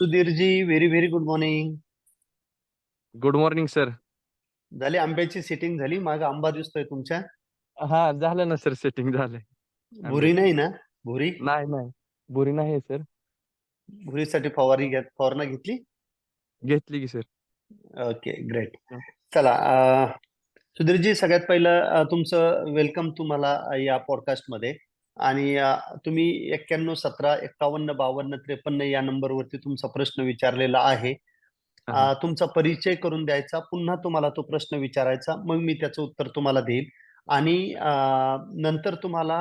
सुधीरजी very very good morning good morning sir झाली आंब्याची setting झाली. माग आंबा दिसतोय तुमच्या. हा झालं ना सर सेटिंग झालंय. भुरी नाही ना? भुरी? नाही नाही. बुरी नाही सर भुरीसाठी फवारी घेत फवारणा घेतली? घेतली की सर ओके ग्रेट. चला अं, सुधीरजी सगळ्यात पहिलं अं, तुमचं वेलकम तुम्हाला या पॉडकास्टमध्ये. आणि तुम्ही एक्क्याण्णव सतरा एक्कावन्न बावन्न त्रेपन्न या नंबरवरती तुमचा प्रश्न विचारलेला आहे. तुमचा परिचय करून द्यायचा. पुन्हा तुम्हाला तो प्रश्न विचारायचा. मग मी त्याचं उत्तर तुम्हाला देईल. आणि नंतर तुम्हाला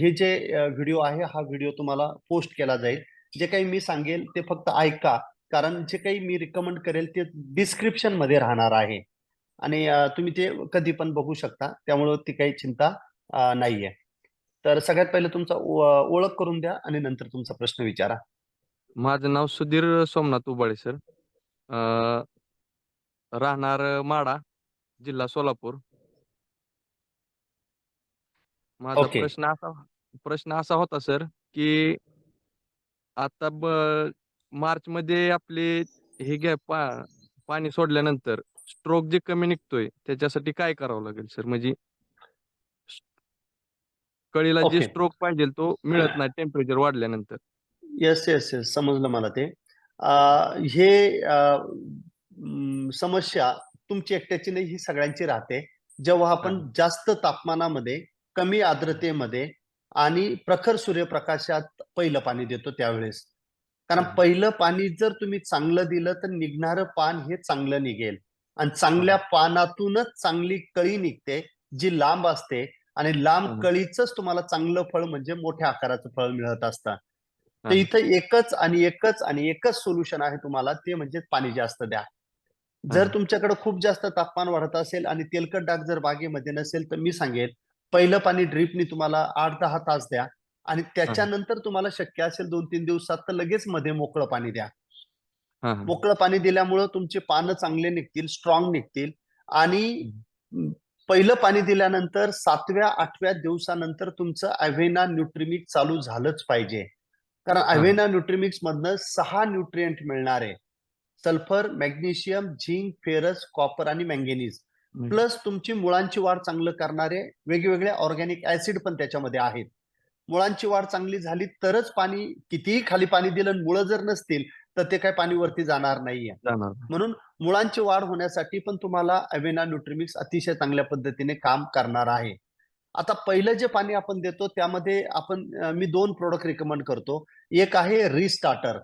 हे जे व्हिडिओ आहे हा व्हिडिओ तुम्हाला पोस्ट केला जाईल. जे काही मी सांगेल ते फक्त ऐका. कारण जे काही मी रिकमेंड करेल ते डिस्क्रिप्शनमध्ये राहणार आहे. आणि तुम्ही ते कधी पण बघू शकता. त्यामुळं ती काही चिंता नाहीये. तर सगळ्यात पहिलं तुमचा ओळख करून द्या आणि नंतर तुमचा प्रश्न विचारा. माझं नाव सुधीर सोमनाथ उबाळे सर. राहणार माडा जिल्हा सोलापूर. माझा ओके. प्रश्न असा प्रश्न असा होता सर की आता ब मार्च मध्ये आपले हे घ्या पा पाणी सोडल्यानंतर स्ट्रोक जे कमी निघतोय त्याच्यासाठी काय करावं लागेल सर? म्हणजे कळीला जे ओके. स्ट्रोक पाहिजे तो मिळत नाही टेम्परेचर वाढल्यानंतर. येस येस येस समजलं मला ते. अं, हे अं, म, समस्या तुमची एकट्याची नाही ही सगळ्यांची राहते. जेव्हा आपण हा. जास्त तापमानामध्ये कमी आर्द्रतेमध्ये आणि प्रखर सूर्यप्रकाशात पहिलं पाणी देतो त्यावेळेस. कारण. पहिलं पाणी जर तुम्ही चांगलं दिलं तर निघणारं पान हे चांगलं निघेल. आणि चांगल्या पानातूनच चांगली कळी निघते जी लांब असते. आणि लांब. कळीचंच तुम्हाला चांगलं फळ म्हणजे मोठ्या आकाराचं फळ मिळत असतं तर. इथं एकच आणि एकच आणि एकच सोल्युशन आहे तुम्हाला ते म्हणजे पाणी जास्त द्या जर. तुमच्याकडे खूप जास्त तापमान वाढत असेल आणि तेलकट डाग जर बागेमध्ये नसेल तर मी सांगेन पहिलं पाणी ड्रीपनी तुम्हाला आठ दहा तास द्या आणि त्याच्यानंतर तुम्हाला शक्य असेल दोन तीन दिवसात तर लगेच मध्ये मोकळं पाणी द्या. मोकळं पाणी दिल्यामुळं तुमचे पानं चांगले निघतील स्ट्रॉंग निघतील आणि पहिलं पाणी दिल्यानंतर सातव्या आठव्या दिवसानंतर तुमचं अव्हेना न्यूट्रिमिक्स चालू झालंच पाहिजे. कारण अव्हेना न्यूट्रिमिक्स मधनं सहा न्यूट्रिएंट मिळणार आहे. Sulphur magnesium zinc ferrous copper आणि मँगेनीज. प्लस तुमची मुळांची वाढ चांगलं करणारे वेगवेगळे ऑर्गॅनिक ऍसिड पण त्याच्यामध्ये आहेत. मुळांची वाढ चांगली झाली तरच पाणी कितीही खाली पाणी दिलं मुळं जर नसतील तर ते काय पाणी वरती जाणार नाहीये म्हणून मुळांची वाढ होण्यासाठी पण तुम्हाला अवेना न्यूट्रिमिक्स अतिशय चांगल्या पद्धतीने काम करणार आहे. आता पहिलं जे पाणी आपण देतो त्यामध्ये आपण मी दोन प्रोडक्ट रिकमेंड करतो. एक आहे रिस्टार्टर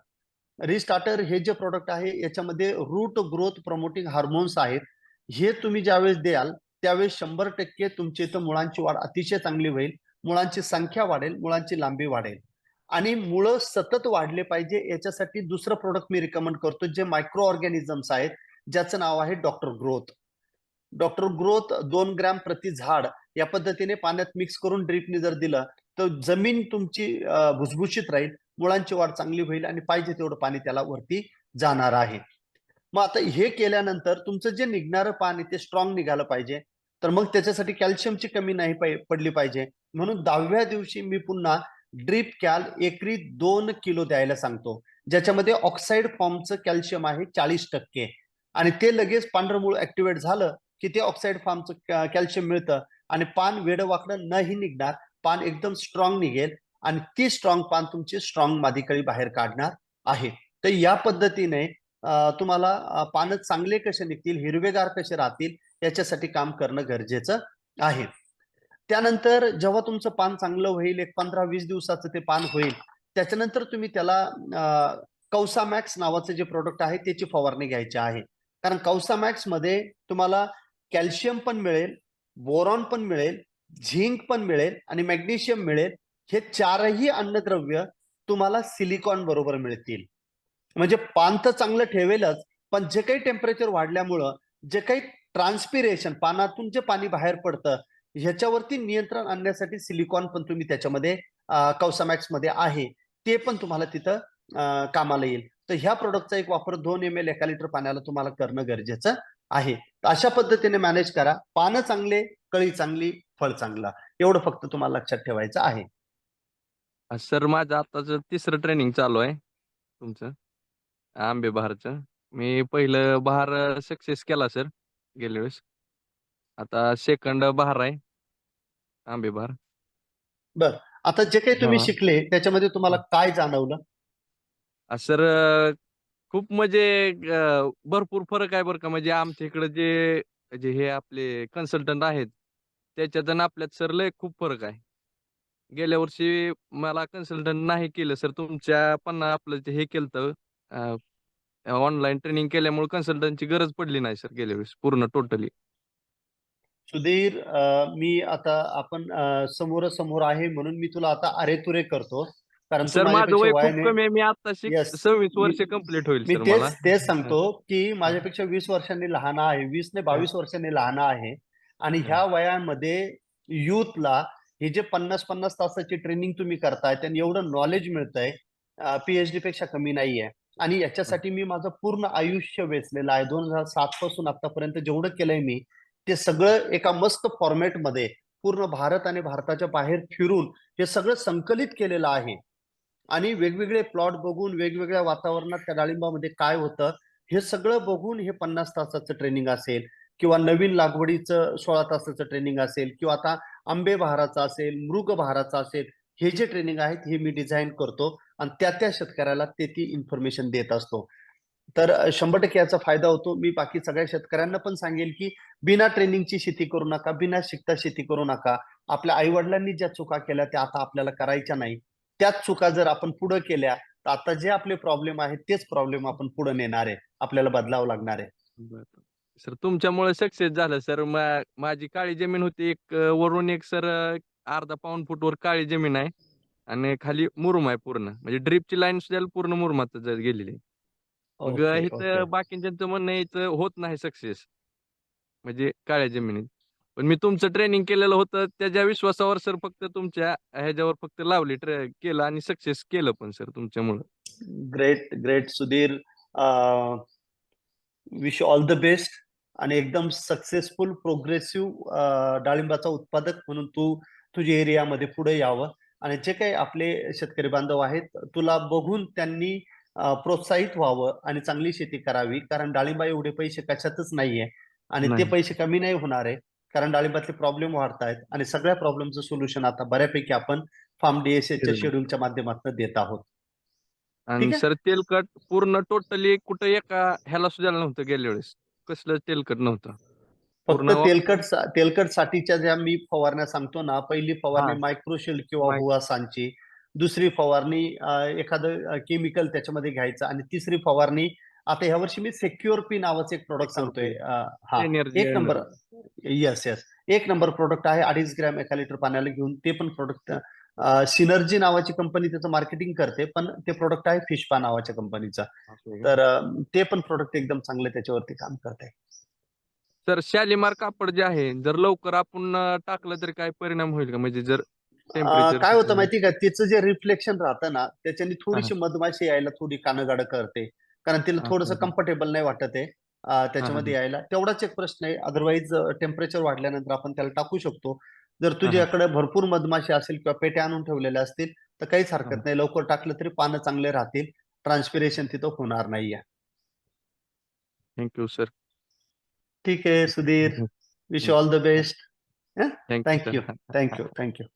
रिस्टार्टर हे जे प्रोडक्ट आहे याच्यामध्ये रूट ग्रोथ प्रमोटिंग हार्मोन्स आहेत. हे तुम्ही ज्यावेळेस द्याल त्यावेळेस शंभर टक्के तुमच्या इथं मुळांची वाढ अतिशय चांगली होईल. मुळांची संख्या वाढेल मुळांची लांबी वाढेल. आणि मुळं सतत वाढले पाहिजे याच्यासाठी दुसरं प्रोडक्ट मी रिकमेंड करतो जे मायक्रो ऑर्गॅनिझम्स आहेत ज्याचं नाव आहे डॉक्टर ग्रोथ डॉक्टर ग्रोथ दोन ग्रॅम प्रति झाड या पद्धतीने पाण्यात मिक्स करून ड्रिपने जर दिलं तर जमीन तुमची भुसभुशीत राहील मुळांची वाढ चांगली होईल आणि पाहिजे तेवढं पाणी त्याला वरती जाणार आहे. मग आता हे केल्यानंतर तुमचं जे निघणारं पाणी ते स्ट्रॉंग निघालं पाहिजे. तर मग त्याच्यासाठी कॅल्शियमची कमी नाही पडली पाहिजे. म्हणून दहाव्या दिवशी मी पुन्हा ड्रीप कॅल एकरी दोन किलो द्यायला सांगतो. ज्याच्यामध्ये ऑक्साईड फॉर्मचं कॅल्शियम आहे चाळीस टक्के. आणि ते लगेच पांढरमूळ ऍक्टिव्हेट झालं की ते ऑक्साईड फॉर्मचं कॅल्शियम मिळतं. आणि पान वेडं वाकडं नाही निघणार पान एकदम स्ट्रॉंग निघेल आणि ती स्ट्रॉंग पान तुमची स्ट्रॉंग मादीकळी बाहेर काढणार आहे. तर या पद्धतीने तुम्हाला अं, पानं चांगले कसे निघतील हिरवेगार कसे राहतील याच्यासाठी काम करणं गरजेचं आहे. त्यानंतर जेव्हा तुमचं पान चांगलं होईल एक पंधरा वीस दिवसाचं ते पान होईल त्याच्यानंतर तुम्ही त्याला कौसामॅक्स नावाचं जे प्रोडक्ट आहे त्याची फवारणी घ्यायची आहे. कारण कौसामॅक्समध्ये तुम्हाला कॅल्शियम पण मिळेल बोरॉन पण मिळेल झिंक पण मिळेल आणि मॅग्नेशियम मिळेल. हे चारही अन्नद्रव्य तुम्हाला सिलिकॉन बरोबर मिळतील. म्हणजे पान तर चांगलं ठेवेलच पण जे काही टेम्परेचर वाढल्यामुळं जे काही ट्रान्सपिरेशन पानातून जे पाणी बाहेर पडतं ह्याच्यावरती नियंत्रण आणण्यासाठी सिलिकॉन पण तुम्ही त्याच्यामध्ये कौसामॅक्समध्ये आहे ते पण तुम्हाला तिथं कामाला येईल तर ह्या प्रोडक्टचा एक वापर दोन एम एल एका लिटर पाण्याला तुम्हाला करणं गरजेचं आहे तर अशा पद्धतीने मॅनेज करा पानं चांगले कळी चांगली फळ चांगला एवढं फक्त तुम्हाला लक्षात ठेवायचं आहे सर माझं आताच तिसरं ट्रेनिंग चालू आहे तुमचं आंबे बहारचं. मी पहिलं बहार सक्सेस केला सर गेल्या वेळेस. आता सेकंड बहार आहे. आंबे बहार. बरं. आता जे काही तुम्ही हां. शिकले त्याच्यामध्ये तुम्हाला. काय जाणवलं? सर अ, खूप म्हणजे अ, भरपूर फरक आहे बरं का. म्हणजे आमच्या इकडं जे जे हे आपले कन्सल्टंट आहेत, त्याच्यात आणि आपल्यात सर लय खूप फरक आहे. गेल्या वर्षी मला कन्सल्टंट नाही केलं सर. तुमच्या पण आपलं ते हे केलतं अ, ऑनलाईन ट्रेनिंग केल्यामुळे कन्सल्टंटची गरज पडली नाही सर गेल्या वेळेस पूर्ण टोटली. सुधीर मी आता आपण अ, समोरासमोर आहे म्हणून मी तुला आता अरे-तुरे करतो. कारण सर माझं माझ्यापेक्षा वय खूप वयाने कमी आहे. मी आत्ताशी येस. 26 मी वर्ष कंप्लीट होईल मी तेच. तेच. सांगतो, की. माझ्यापेक्षा 20 वर्षांनी लहान आहे. 20 नाही हां. 22 वर्षांनी लहान आहे आणि. ह्या वयामध्ये यूथला हे जे 50-50 तासाची ट्रेनिंग तुम्ही करताय, त्यांनी एवढं नॉलेज मिळतंय पी-एच-डी पेक्षा कमी नाहीये आणि. याच्यासाठी मी माझं पूर्ण आयुष्य वेचलेलं आहे. 2007 पासून आत्तापर्यंत जेवढं केलंय मी, ते सगळं एका मस्त फॉर्मॅटमध्ये पूर्ण भारत आणि भारताच्या बाहेर फिरून हे सगळं संकलित केलेलं आहे. आणि वेगवेगळे प्लॉट बघून, वेगवेगळ्या वातावरणात त्या डाळिंबामध्ये काय होतं, हे सगळं बघून हे 50 तासाचं ट्रेनिंग असेल किंवा नवीन लागवडीचं 16 तासाचं ट्रेनिंग असेल किंवा आता आंबे बहाराचं असेल, मृग बहाराचं असेल, हे जे ट्रेनिंग आहेत, हे मी डिझाईन करतो आणि त्या-त्या शेतकऱ्याला ते ती इन्फॉर्मेशन देत असतो. तर शंभर टक्के याचा फायदा होतो. मी बाकी सगळ्या शेतकऱ्यांना पण सांगेल, की बिना ट्रेनिंगची शेती करू नका, बिना शिकता शेती करू नका. आपल्या आई-वडिलांनी ज्या चुका केल्या, त्या आता आपल्याला करायच्या नाही. त्याच चुका जर आपण पुढे केल्या, तर आता जे आपले प्रॉब्लेम आहेत, तेच प्रॉब्लेम आपण पुढे नेणार आहे. आपल्याला बदलावं लागणार आहे. सर तुमच्यामुळे सक्सेस झालं सर. माझी काळी जमीन होती एक वरून एक सर अर्धा अर्धा पाऊण फूटवर काळी जमीन आहे आणि खाली मुरुम आहे पूर्ण. म्हणजे ड्रीपची लाईन सुद्धा पूर्ण मुरुमात गेलेली आहे. मग ओके, ओके. इथं बाकीच्यांचं म्हणणं आहे इथं होत नाही सक्सेस. म्हणजे काळ्या जमिनीत. पण मी तुमचं ट्रेनिंग केलेलं होतं त्याच्या विश्वासावर सर फक्त तुमच्या ह्याच्यावर फक्त लावली ट्रे केलं आणि सक्सेस केलं पण सर तुमच्यामुळं. Great, great Sudhir. Wish all the best आणि एकदम सक्सेसफुल प्रोग्रेसिव्ह डाळिंबाचा उत्पादक म्हणून तू तुझ्या एरियामध्ये पुढे यावं आणि जे काही आपले शेतकरी बांधव आहेत, तुला बघून त्यांनी प्रोत्साहित व्हावं आणि चांगली शेती करावी. कारण डाळिंबा एवढे पैसे कशातच नाहीये आणि ते. पैसे कमी नाही होणार आहे. कारण डाळिंबातले प्रॉब्लेम वाढतायत आणि सगळ्या प्रॉब्लेमचं सोल्युशन आता बऱ्यापैकी आपण फार्म डी-एस-एच्या. शेड्यूलच्या माध्यमातून देत आहोत. आणि? सर तेलकट पूर्ण टोटली कुठं एका ह्याला सुद्धा नव्हतं गेल्या वेळेस. कसलंच तेलकट नव्हतं. फक्त पूर्ण तेलकट सा तेलकटसाठीच्या ज्या मी फवारण्या सांगतो ना, पहिली फवारणी. मायक्रोशील्ड किंवा माहिती. दुसरी फवारणी एखादं केमिकल त्याच्यामध्ये घ्यायचं आणि तिसरी फवारणी आता ह्यावर्षी मी सेक्युअर पी नावाचं एक प्रॉडक्ट सांगतोय. हां, एक नंबर येस, येस. एक नंबर प्रॉडक्ट आहे. 2.5 ग्रॅम एका लिटर पाण्याला घेऊन ते पण प्रॉडक्ट सिनर्जी नावाची कंपनी त्याचं मार्केटिंग करते, पण ते प्रॉडक्ट आहे फिशपा नावाच्या कंपनीचं. तर ते पण प्रॉडक्ट एकदम चांगलं त्याच्यावरती काम करतंय. सर शालिमार कापड जे आहे, जर लवकर आपण टाकलं तर काय परिणाम होईल का? म्हणजे जर टेम्परेचर काय होतं माहिती का, तिचं जे रिफ्लेक्शन राहतं ना, त्याच्याने. थोडीशी मधमाशी यायला थोडी कानगाडं करते. कारण तिला थोडंसं? कम्फर्टेबल नाही वाटत आहे त्याच्यामध्ये. यायला. तेवढाच एक प्रश्न आहे. अदरवाईज टेम्परेचर वाढल्यानंतर आपण त्याला टाकू शकतो. जर. तुझ्याकडे भरपूर मधमाशी असेल किंवा पेट्या आणून ठेवलेल्या असतील, तर काहीच. हरकत नाही. लवकर टाकलं तरी पानं चांगले राहतील. ट्रान्सपिरेशन तिथं होणार नाहीये. Thank you sir. ठीक आहे. Sudhir. Wish all the best. हं. Thank you